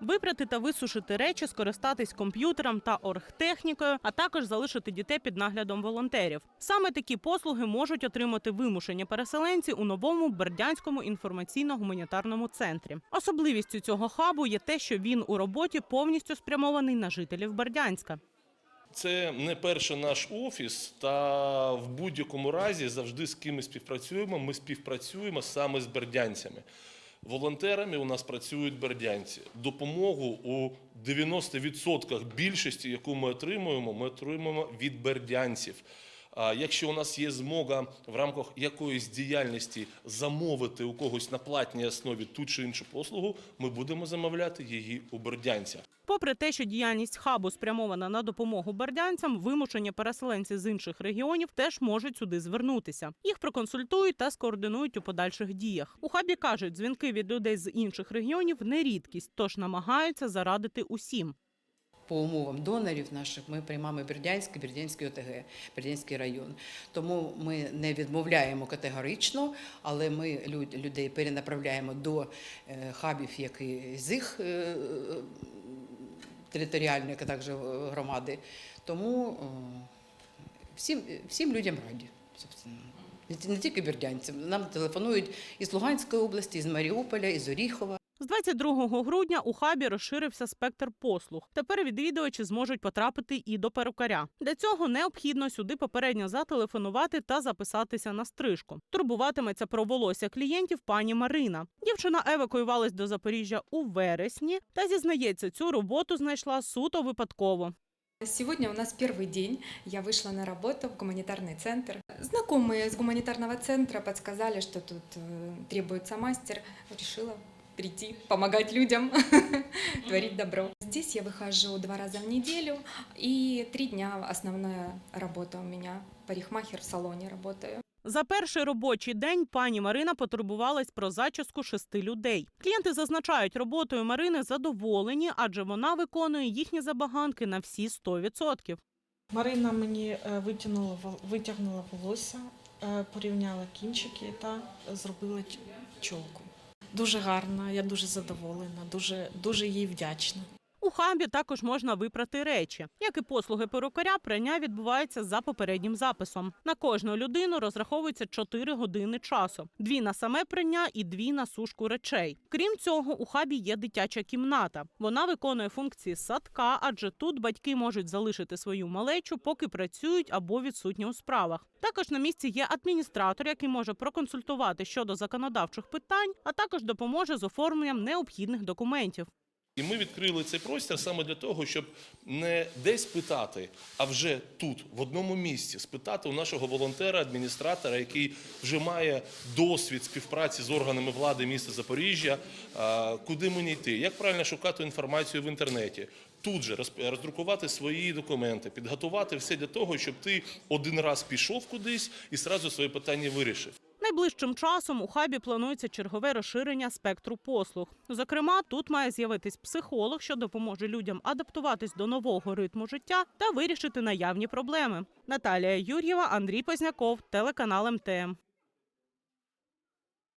Випрати та висушити речі, скористатись комп'ютером та оргтехнікою, а також залишити дітей під наглядом волонтерів. Саме такі послуги можуть отримати вимушені переселенці у новому Бердянському інформаційно-гуманітарному центрі. Особливістю цього хабу є те, що він у роботі повністю спрямований на жителів Бердянська. Це не перший наш офіс, та в будь-якому разі завжди з ким співпрацюємо. Ми співпрацюємо саме з бердянцями. Волонтерами у нас працюють бердянці. Допомогу у 90% більшості, яку ми отримуємо, ми отримуємо від бердянців. Якщо у нас є змога в рамках якоїсь діяльності замовити у когось на платній основі ту чи іншу послугу, ми будемо замовляти її у бердянця. Попри те, що діяльність хабу спрямована на допомогу бердянцям, вимушені переселенці з інших регіонів теж можуть сюди звернутися. Їх проконсультують та скоординують у подальших діях. У хабі кажуть, дзвінки від людей з інших регіонів не рідкість, тож намагаються зарадити усім. По умовам донорів наших ми приймаємо Бердянський, Бердянський ОТГ, Бердянський район. Тому ми не відмовляємо категорично, але ми людей перенаправляємо до е, хабів, які з їх е, територіальної також громади. Тому е, всім, всім людям раді, собственно. Не тільки бердянцям. Нам телефонують із Луганської області, із Маріуполя, із Оріхова. З 22 грудня у хабі розширився спектр послуг. Тепер відвідувачі зможуть потрапити і до перукаря. Для цього необхідно сюди попередньо зателефонувати та записатися на стрижку. Турбуватиметься про волосся клієнтів пані Марина. Дівчина евакуювалась до Запоріжжя у вересні та зізнається, цю роботу знайшла суто випадково. Сегодня у нас первый день. Я вышла на работу в гуманитарный центр. Знакомые с гуманитарного центра подсказали, что тут э, требуется мастер. Решила прийти, помогать людям, творить добро. Здесь я выхожу два раза в неделю, и три дня основная работа у меня. Парикмахер в салоне работаю. За перший робочий день пані Марина потурбувалась про зачіску шести людей. Клієнти зазначають, роботою Марини задоволені, адже вона виконує їхні забаганки на всі 100%. Марина мені е, витягнула витягнула волосся, е, порівняла кінчики та зробила чолку. Дуже гарна, я дуже задоволена, дуже, дуже їй вдячна. У хабі також можна випрати речі. Як і послуги перукаря, прання відбувається за попереднім записом. На кожну людину розраховується 4 години часу: дві на саме прання і дві на сушку речей. Крім цього, у хабі є дитяча кімната. Вона виконує функції садка, адже тут батьки можуть залишити свою малечу, поки працюють або відсутні у справах. Також на місці є адміністратор, який може проконсультувати щодо законодавчих питань, а також допоможе з оформленням необхідних документів. І ми відкрили цей простір саме для того, щоб не десь питати, а вже тут, в одному місці, спитати у нашого волонтера, адміністратора, який вже має досвід співпраці з органами влади міста Запоріжжя, куди мені йти, як правильно шукати інформацію в інтернеті. Тут же роздрукувати свої документи, підготувати все для того, щоб ти один раз пішов кудись і сразу своє питання вирішив. Найближчим часом у хабі планується чергове розширення спектру послуг. Зокрема, тут має з'явитись психолог, що допоможе людям адаптуватись до нового ритму життя та вирішити наявні проблеми. Наталія Юр'єва, Андрій Позняков, телеканал МТМ.